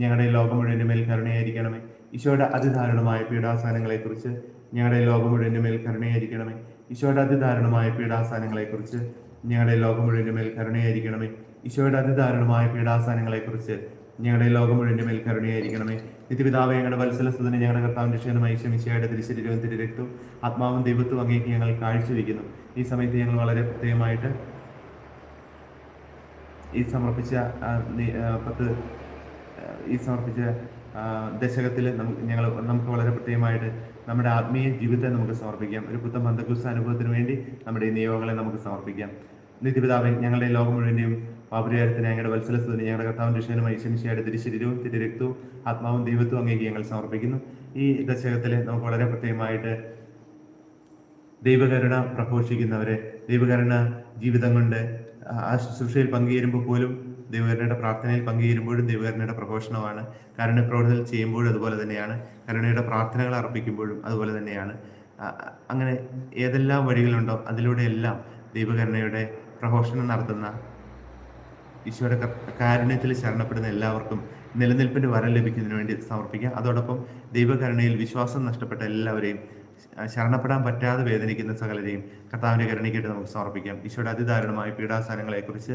ഞങ്ങളുടെ ലോകം മുഴുവന്റെ മേൽ കരുണയായിരിക്കണമേ. ഈശോയുടെ അതിദാരുണമായ പീഡാസനങ്ങളെ ഞങ്ങളുടെ ലോകം മുഴുവന്റെ മേൽ കരുണയായിരിക്കണമേ. ഈശോയുടെ അതിദാരുണമായ പീഡാസനങ്ങളെ ഞങ്ങളുടെ ലോകം മുഴുവന്റെ മേൽ കരുണയായിരിക്കണമേ. ഈശോയുടെ അതിദാരുണമായ പീഡാസനങ്ങളെ ഞങ്ങളുടെ ലോകം മുഴുവന്റെ മേൽ കരുണയായിരിക്കണമേ. നിത്യപിതാവ് ഞങ്ങളുടെ വത്സലസ്ഥനെ ഞങ്ങളുടെ കർത്താവിന്റെ ക്ഷേമമായി ശമിശയുടെ തിരുശരീരവും തിരുരക്തവും ആത്മാവും ദൈവത്വം അങ്ങേക്ക് ഞങ്ങൾ കാഴ്ചവെക്കുന്നു. ഈ സമയത്ത് ഞങ്ങൾ വളരെ പ്രത്യേകമായിട്ട് ഈ സമർപ്പിച്ച പത്ത് ഈ സമർപ്പിച്ച ദശകത്തിൽ നമുക്ക് ഞങ്ങൾ നമുക്ക് വളരെ പ്രത്യേകമായിട്ട് നമ്മുടെ ആത്മീയ ജീവിതത്തെ നമുക്ക് സമർപ്പിക്കാം. ഒരു പുത്തൻ ബന്ധക്കുസ അനുഭവത്തിന് വേണ്ടി നമ്മുടെ ഈ നിയോഗങ്ങളെ നമുക്ക് സമർപ്പിക്കാം. നിത്യപിതാവെ ഞങ്ങളുടെ ലോകം മുഴുവന്റെയും പാപരിഹാരത്തിന് ഞങ്ങളുടെ വത്സലസ്തുതിന് ഞങ്ങളുടെ കർത്താവിന്റെ ക്ഷേമമായി ശമിശയുടെ തിരുശരീരവും തിരുരക്തവും ആത്മാവും ദൈവത്വവും അങ്ങേക്ക് ഞങ്ങൾ സമർപ്പിക്കുന്നു. ഈ ദശകത്തിൽ നമുക്ക് വളരെ പ്രത്യേകമായിട്ട് ദൈവകരുണ പ്രഘോഷിക്കുന്നവരെ ദൈവകരുണ ജീവിതം കൊണ്ട് ആ ശുശ്രൂഷയിൽ പങ്കുചേരുമ്പോൾ പോലും ദൈവകരുണയുടെ പ്രാർത്ഥനയിൽ പങ്കുചേരുമ്പോഴും ദൈവകരുണയുടെ പ്രഘോഷണമാണ്. കരുണ പ്രവർത്തനം ചെയ്യുമ്പോഴും അതുപോലെ തന്നെയാണ്. കരുണയുടെ പ്രാർത്ഥനകൾ അർപ്പിക്കുമ്പോഴും അതുപോലെ തന്നെയാണ്. അങ്ങനെ ഏതെല്ലാം വഴികളുണ്ടോ അതിലൂടെ എല്ലാം ദൈവകരുണയുടെ പ്രഘോഷണം നടത്തുന്ന ഈശോയുടെ കാരുണ്യത്തിൽ ശരണപ്പെടുന്ന എല്ലാവർക്കും നിലനിൽപ്പിന്റെ വരം ലഭിക്കുന്നതിന് വേണ്ടി സമർപ്പിക്കാം. അതോടൊപ്പം ദൈവകരുണയിൽ വിശ്വാസം നഷ്ടപ്പെട്ട എല്ലാവരെയും ശരണപ്പെടാൻ പറ്റാതെ വേദനിക്കുന്ന സകലരെയും കർത്താവിന്റെ കരുണയ്ക്കായിട്ട് നമുക്ക് സമർപ്പിക്കാം. ഈശോയുടെ അതിദാരുണമായ പീഡാസനങ്ങളെക്കുറിച്ച്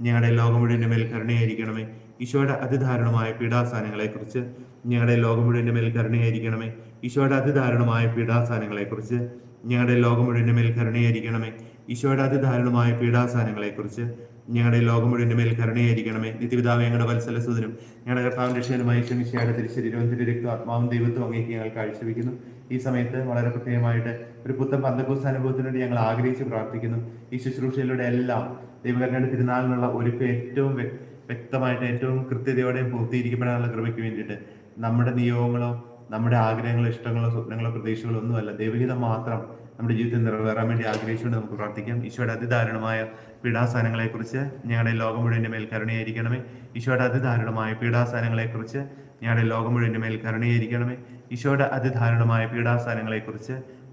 ഞങ്ങളുടെ ലോകം മുഴുവന്റെ മേൽ കരുണയായിരിക്കണമേ. ഈശോയുടെ അതിദാരുണമായ പീഡാസ്ഥാനങ്ങളെക്കുറിച്ച് ഞങ്ങളുടെ ലോകം മുഴുവന്റെ മേൽ കരുണയായിരിക്കണമേ. ഈശോയുടെ അതിദാരുണമായ പീഡാസ്ഥാനങ്ങളെക്കുറിച്ച് ഞങ്ങളുടെ ലോകം മുഴുവന്റെ മേൽ കരുണയായിരിക്കണമേ. ഈശോയുടെ അതിദാരുണമായ പീഡാസ്ഥാനങ്ങളെക്കുറിച്ച് ഞങ്ങളുടെ ലോകം മുഴുവന്റെ മേൽ കരുണയായിരിക്കണമേ. നിത്യപിതാവ് ഞങ്ങളുടെ വത്സലസുതനും ഞങ്ങളുടെ കർത്താവിന്റെ ക്ഷേമമായി ക്ഷമിച്ചയാടെ തിരുശരീരവും രക്തം ആത്മാവും ദൈവത്വം അങ്ങേക്ക് ഞങ്ങൾ കാഴ്ചവെക്കുന്നു. ഈ സമയത്ത് വളരെ പ്രത്യേകമായിട്ട് ഒരു പുത്തൻ പന്തക്കോസ് അനുഭവത്തിന് വേണ്ടി ഞങ്ങൾ ആഗ്രഹിച്ച് പ്രാർത്ഥിക്കുന്നു. ഈ ശുശ്രൂഷയിലൂടെ എല്ലാം ദൈവകരണയുടെ തിരുനാളിനുള്ള ഒരുക്കം ഏറ്റവും വ്യ- വ്യക്തമായിട്ട് ഏറ്റവും കൃത്യതയോടെയും പൂർത്തീകരിക്കപ്പെടാനുള്ള കൃപയ്ക്ക് വേണ്ടിയിട്ട് നമ്മുടെ നിയോഗങ്ങളോ നമ്മുടെ ആഗ്രഹങ്ങളോ ഇഷ്ടങ്ങളോ സ്വപ്നങ്ങളോ പ്രതീക്ഷകളോ ഒന്നുമല്ല. ദൈവഹിതം മാത്രം നമ്മുടെ ജീവിതത്തിൽ നിറവേറാൻ വേണ്ടി ആഗ്രഹിച്ചുകൊണ്ട് നമുക്ക് പ്രാർത്ഥിക്കാം. ഈശോയുടെ അതിദാരുണമായ പീഡാസനങ്ങളെക്കുറിച്ച് ഞങ്ങളുടെ ലോകം മുഴുവന്റെ മേൽ കരുണയായിരിക്കണമേ. ഈശോയുടെ അതിദാരുണമായ പീഡാസനങ്ങളെക്കുറിച്ച് ഞങ്ങളുടെ ലോകം മുഴുവന്റെ മേൽ കരുണയായിരിക്കണമേ. ഈശോയുടെ അതിദാരുണമായ പീഡാസ്ഥാനങ്ങളെക്കുറിച്ച്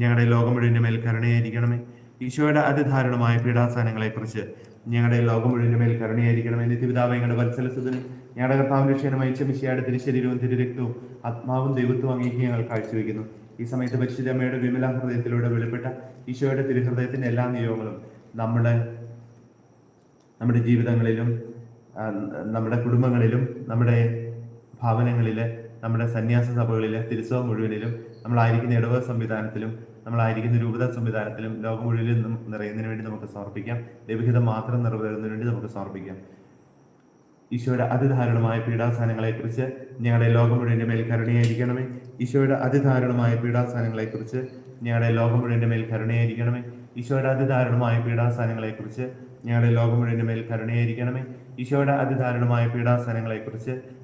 ഞങ്ങളുടെ ലോകം മുഴുവന്റെ മേൽ കരുണയായിരിക്കണമേ. ഈശോയുടെ അതിധാരണമായ പീഡാസ്ഥാനങ്ങളെക്കുറിച്ച് ഞങ്ങളുടെ ലോകം മുഴുവന്റെ മേൽ കരുണയായിരിക്കണമേ. നിത്യപിതാവ് ഞങ്ങളുടെ വത്സലസുതനും ഞങ്ങളുടെ കർത്താവിന്റെ രക്ഷകനും അയച്ച മിശിയായുടെ തിരുശരീരവും തിരുരക്തവും ആത്മാവും ദൈവത്വം അങ്ങേക്ക് ഞങ്ങൾ കാഴ്ചവെക്കുന്നു ഈ സമയത്ത് പരിശുദ്ധമ്മയുടെ വിമല ഹൃദയത്തിലൂടെ വെളിപ്പെട്ട ഈശോയുടെ തിരുഹൃദയത്തിന്റെ എല്ലാ നിയോഗങ്ങളും നമ്മുടെ നമ്മുടെ ജീവിതങ്ങളിലും നമ്മുടെ കുടുംബങ്ങളിലും നമ്മുടെ ഭാവനങ്ങളിൽ നമ്മുടെ സന്യാസ സഭകളിലെ തിരുസഭ മുഴുവനിലും നമ്മളായിരിക്കുന്ന ഇടവ സംവിധാനത്തിലും നമ്മളായിരിക്കുന്ന രൂപത സംവിധാനത്തിലും ലോകം മുഴുവനിലും നിറയുന്നതിന് വേണ്ടി നമുക്ക് സമർപ്പിക്കാം. ദൈവഹിതം മാത്രം നിറവേറുന്നതിന് വേണ്ടി നമുക്ക് സമർപ്പിക്കാം. ഈശോയുടെ അതിധാരണമായ പീഡാസനങ്ങളെക്കുറിച്ച് ഞങ്ങളുടെ ലോകം മുഴുവന്റെ മേൽ കരുണയായിരിക്കണമേ. ഈശോയുടെ അതിധാരണമായ പീഡാസനങ്ങളെക്കുറിച്ച് ഞങ്ങളുടെ ലോകം മുഴുവന്റെ മേൽ കരുണയായിരിക്കണമേ. ഈശോയുടെ അതിധാരണമായ പീഡാസനങ്ങളെക്കുറിച്ച് ഞങ്ങളുടെ ലോകം മുഴുവന്റെ മേൽ കരുണയായിരിക്കണമേ. ഈശോയുടെ അതിധാരണമായ പീഡാസനങ്ങളെക്കുറിച്ച്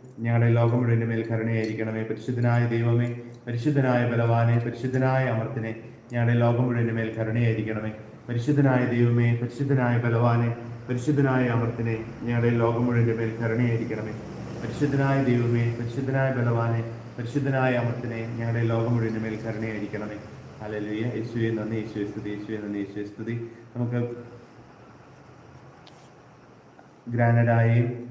ഞങ്ങളുടെ ലോകം മുഴുവന്റെ മേൽ കരുണയായിരിക്കണമേ. പരിശുദ്ധനായ ദൈവമേ പരിശുദ്ധനായ ബലവാനെ പരിശുദ്ധനായ അമർത്തിനെ ഞങ്ങളുടെ ലോകം മുഴുവന്റെ മേൽ കരുണയായിരിക്കണമേ. പരിശുദ്ധനായ ദൈവമേ പരിശുദ്ധനായ ബലവാനെ പരിശുദ്ധനായ അമർത്തിനെ ഞങ്ങളുടെ ലോകം മുഴുവന്റെ മേൽ കരുണയായിരിക്കണമേ. പരിശുദ്ധനായ ദൈവമേ പരിശുദ്ധനായ ബലവാനെ പരിശുദ്ധനായ അമർത്തിനെ ഞങ്ങളുടെ ലോകം മുഴുവന്റെ മേൽ കരുണയായിരിക്കണമേ. അലലുയ യേശുവെ നന്ദി. യേശുവെ സ്തുതി. യേശുവെ നന്ദി. യേശുവെ സ്തുതി. നമുക്ക് ഗ്രാനഡായെയും അവ-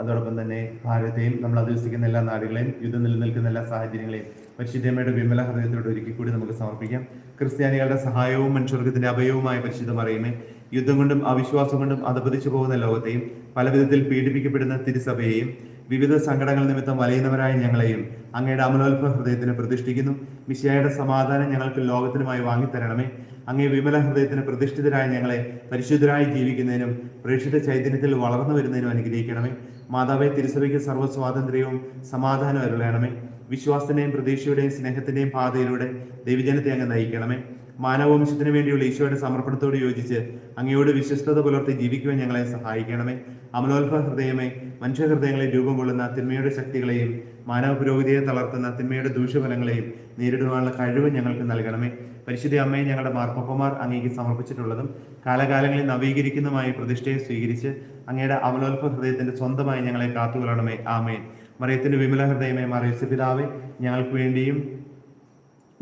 അതോടൊപ്പം തന്നെ ഭാരതത്തെയും നമ്മൾ അധിവസിക്കുന്ന എല്ലാ നാടുകളെയും യുദ്ധം നിലനിൽക്കുന്ന എല്ലാ സാഹചര്യങ്ങളെയും പരിശുദ്ധമ്മയുടെ വിമല ഹൃദയത്തോട് ഒരുക്കി കൂടി നമുക്ക് സമർപ്പിക്കാം. ക്രിസ്ത്യാനികളുടെ സഹായവും മനുഷ്യർഗത്തിന്റെ അഭയവുമായ പരിശുദ്ധ പറയുമേ യുദ്ധം കൊണ്ടും അവിശ്വാസം കൊണ്ടും അധപതിച്ചു പോകുന്ന ലോകത്തെയും പല വിധത്തിൽ പീഡിപ്പിക്കപ്പെടുന്ന തിരുസഭയെയും വിവിധ സങ്കടങ്ങൾ നിമിത്തം വലയുന്നവരായ ഞങ്ങളെയും അങ്ങയുടെ അമലോത്ഭ ഹൃദയത്തിന് പ്രതിഷ്ഠിക്കുന്നു. മിശയുടെ സമാധാനം ഞങ്ങൾക്ക് ലോകത്തിനുമായി വാങ്ങിത്തരണമേ. അങ്ങേ വിമല ഹൃദയത്തിന് പ്രതിഷ്ഠിതരായ ഞങ്ങളെ പരിശുദ്ധരായി ജീവിക്കുന്നതിനും പ്രേക്ഷിത ചൈതന്യത്തിൽ വളർന്നു വരുന്നതിനും അനുഗ്രഹിക്കണമേ. മാതാവെ തിരുസഭയ്ക്ക് സർവ സ്വാതന്ത്ര്യവും സമാധാനം അരുളയണമേ വിശ്വാസത്തിന്റെയും പ്രതീക്ഷയുടെയും സ്നേഹത്തിന്റെയും പാതയിലൂടെ ദൈവജനത്തെ അങ്ങ് നയിക്കണമേ. മാനവവംശത്തിന് വേണ്ടിയുള്ള ഈശോയുടെ സമർപ്പണത്തോട് യോജിച്ച് അങ്ങയോട് വിശ്വസ്തത പുലർത്തി ജീവിക്കുവാൻ ഞങ്ങളെ സഹായിക്കണമേ. അമലോത്ഭ ഹൃദയമേ മനുഷ്യഹൃദയങ്ങളിൽ രൂപം കൊള്ളുന്ന തിന്മയുടെ ശക്തികളെയും മാനവ പുരോഗതിയെ തളർത്തുന്ന തിന്മയുടെ ദൂഷ്യഫലങ്ങളെയും നേരിടുവാനുള്ള കഴിവ് ഞങ്ങൾക്ക് നൽകണമേ. പരിശുദ്ധ അമ്മയെ ഞങ്ങളുടെ മാർപ്പപ്പമാർ അങ്ങേക്ക് സമർപ്പിച്ചിട്ടുള്ളതും കാലകാലങ്ങളിൽ നവീകരിക്കുന്നതുമായ പ്രതിഷ്ഠയെ സ്വീകരിച്ച് അങ്ങയുടെ അമലോൽപ ഹൃദയത്തിന്റെ സ്വന്തമായി ഞങ്ങളെ കാത്തുകൊള്ളണമേ. ആമേൻ. മറിയത്തിന്റെ വിമല ഹൃദയമേ മറിയസ് ഞങ്ങൾക്ക് വേണ്ടിയും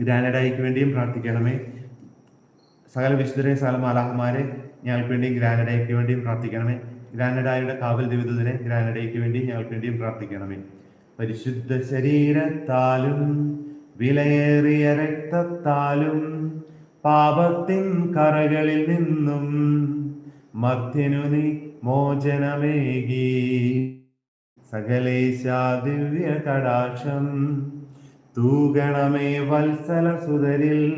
ഗ്രാനഡായിക്ക് വേണ്ടിയും പ്രാർത്ഥിക്കണമേ. സകല വിശുദ്ധരെ സകല മാലാഹമാരെ ഞങ്ങൾക്ക് വേണ്ടിയും ഗ്രാനഡായിക്ക് വേണ്ടിയും പ്രാർത്ഥിക്കണമേ. ഗ്രാനഡായുടെ കാവൽ ദിവിതത്തിനെ ഗ്രാനഡായിക്ക് വേണ്ടിയും ഞങ്ങൾക്ക് വേണ്ടിയും പ്രാർത്ഥിക്കണമേ. പരിശുദ്ധ ശരീരത്താലും വിലയേറിയ രക്തത്താലും പാപത്തിൻ കറകളിൽ നിന്നും മധ്യനു നീ മോചനമേകി. സകലേശ ദിവ്യ കടാക്ഷം തൂകണമേ വത്സല സുതരിൽ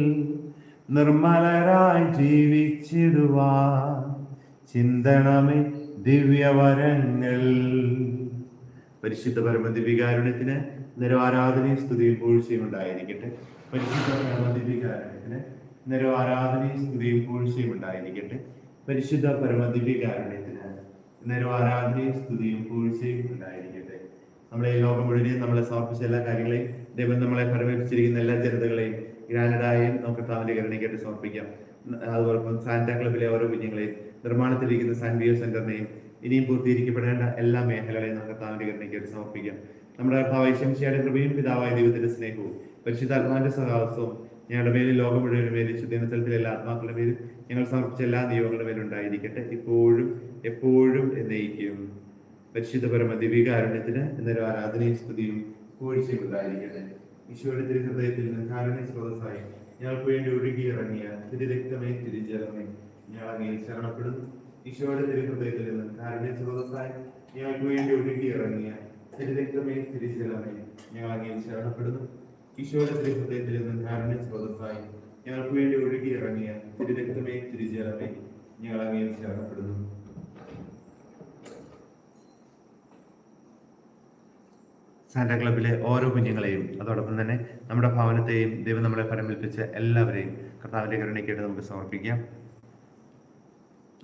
നിർമ്മലരായി ജീവിച്ചിടുവാ. ചിന്തണമേ ദിവ്യവരങ്ങൾ. പരിശുദ്ധ പരമദിവികാരുണ്യത്തിന് നിരവാരാധനയും സ്തുതിയും പൂഴ്ചയും ഉണ്ടായിരിക്കട്ടെ. പരിശുദ്ധ പരമദിവികാരുണ്യത്തിന് നിരവാരാധനയും സ്തുതിയും പൂഴ്ചയും ഉണ്ടായിരിക്കട്ടെ. പരിശുദ്ധ പരമദിവികാരുണ്യത്തിന് നിരവാരാധനയും സ്തുതിയും പൂഴ്ചയും ഉണ്ടായിരിക്കട്ടെ. നമ്മളെ ഈ ലോകം മുഴുവനെയും നമ്മളെ സമർപ്പിച്ച എല്ലാ കാര്യങ്ങളെയും ദൈവം നമ്മളെ പരമേൽപ്പിച്ചിരിക്കുന്ന എല്ലാ ജനതകളെയും ഗ്രാനഡായും നമുക്ക് താമര കരുണയ്ക്കായിട്ട് സമർപ്പിക്കാം. അതുപോലെ സാന്റാ ക്ലബിലെ ഓരോ കുഞ്ഞുങ്ങളെയും നിർമ്മാണത്തിലിരിക്കുന്ന സാൻവിയോ സെന്ററിനെയും ഇനിയും പൂർത്തീകരിക്കപ്പെടേണ്ട എല്ലാ മേഖലകളെയും നമുക്ക് താമര കരുണയ്ക്കായിട്ട് സമർപ്പിക്കാം. നമ്മുടെ ഭാവൈശംശിയുടെ കൃപയും പിതാവായ ദൈവത്തിന്റെ സ്നേഹവും പരിശുദ്ധാത്മാവിന്റെ സഹാസവും ഞങ്ങളുടെ പേരിൽ ലോകം മുഴുവനും മേലിൽ ശുദ്ധീനസ്ഥലത്തിലെ എല്ലാ ആത്മാക്കളുടെ മേലും ഞങ്ങൾ സമർപ്പിച്ച എല്ലാ നിയമങ്ങളുടെ മേലും ഉണ്ടായിരിക്കട്ടെ. ഇപ്പോഴും എപ്പോഴും എന്നയിക്കും പരിശുദ്ധ പരമ ദിവ്യകാരുണ്യത്തിന് എന്നൊരു ആരാധനയും സ്തുതിയും പൂഴ്ചയും ഉണ്ടായിരിക്കട്ടെ ഈശോയുടെ തിരുഹൃദയത്തിൽ നിന്ന് കാരുണ്യ സ്രോതസ്സായി ഞങ്ങൾക്ക് വേണ്ടി ഒഴുകിയിറങ്ങിയ തിരുരക്തമേ തിരിച്ചിറങ്ങി ഞങ്ങൾ അങ്ങയിൽ ശരണപ്പെടുന്നു. ഈശോയുടെ തിരുഹൃദയത്തിൽ നിന്ന് കാരുണ്യ സ്രോതസ്സായി ഞങ്ങൾക്ക് വേണ്ടി ഒഴുകിയിറങ്ങിയ തിരുരക്തമേ തിരുജലമേ ഞങ്ങൾ അങ്ങയിൽ ശരണപ്പെടുന്നു. ഈശോയുടെ തിരുഹൃദയത്തിൽ നിന്ന് ധാരണ സ്രോതസ്സായി ഞങ്ങൾക്ക് വേണ്ടി ഒഴുകിയിറങ്ങിയ തിരുരക്തമേ തിരുജലമേ ഞങ്ങൾ അങ്ങയിൽ ശരണപ്പെടുന്നു. സാന്റ ക്ലബിലെ ഓരോ കുഞ്ഞുങ്ങളെയും അതോടൊപ്പം തന്നെ നമ്മുടെ ഭവനത്തെയും ദൈവം നമ്മളെ ഫലമേൽപ്പിച്ച എല്ലാവരെയും കർത്താവിന്റെ കരുണയ്ക്കായിട്ട് നമുക്ക് സമർപ്പിക്കാം.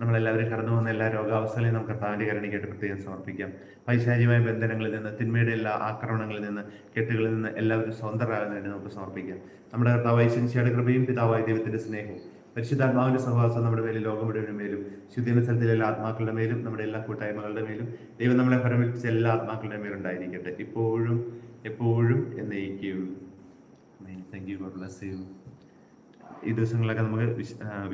നമ്മളെല്ലാവരും കടന്നു പോകുന്ന എല്ലാ രോഗാവസ്ഥകളെയും നമുക്ക് കർത്താവിന്റെ കരുണയ്ക്കായിട്ട് പ്രത്യേകം സമർപ്പിക്കാം. പൈശാചികമായ ബന്ധനങ്ങളിൽ നിന്ന് തിന്മയുടെ എല്ലാ ആക്രമണങ്ങളിൽ നിന്ന് കെട്ടുകളിൽ നിന്ന് എല്ലാവരും സ്വതന്ത്രരാകുന്നതിന് നമുക്ക് സമർപ്പിക്കാം. നമ്മുടെ കർത്താവായ ശനിശയുടെ കൃപയും പിതാവായ ദൈവത്തിന്റെ സ്നേഹവും പരിശുദ്ധാത്മാവിന്റെ സഹവാസം നമ്മുടെ മേലും ലോകം മുഴുവനും മേലും ശുദ്ധീന സ്ഥലത്തിലെ എല്ലാ ആത്മാക്കളുടെ മേലും നമ്മുടെ എല്ലാ കൂട്ടായ്മകളുടെ മേലും ദൈവം നമ്മളെ പരമിച്ച എല്ലാ ആത്മാക്കളുടെ മേലും ഉണ്ടായിരിക്കട്ടെ. ഇപ്പോഴും എപ്പോഴും എന്നയിക്കും thank you God bless you ഈ ദിവസങ്ങളിലൊക്കെ നമുക്ക്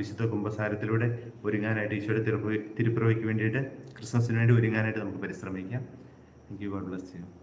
വിശുദ്ധ കുംഭസാരത്തിലൂടെ ഒരുങ്ങാനായിട്ട് ഈശോയുടെ തിരുപ്പ തിരുപ്പിറവയ്ക്ക് വേണ്ടിയിട്ട് ക്രിസ്മസിന് വേണ്ടി ഒരുങ്ങാനായിട്ട് നമുക്ക് പരിശ്രമിക്കാം. Thank you God bless you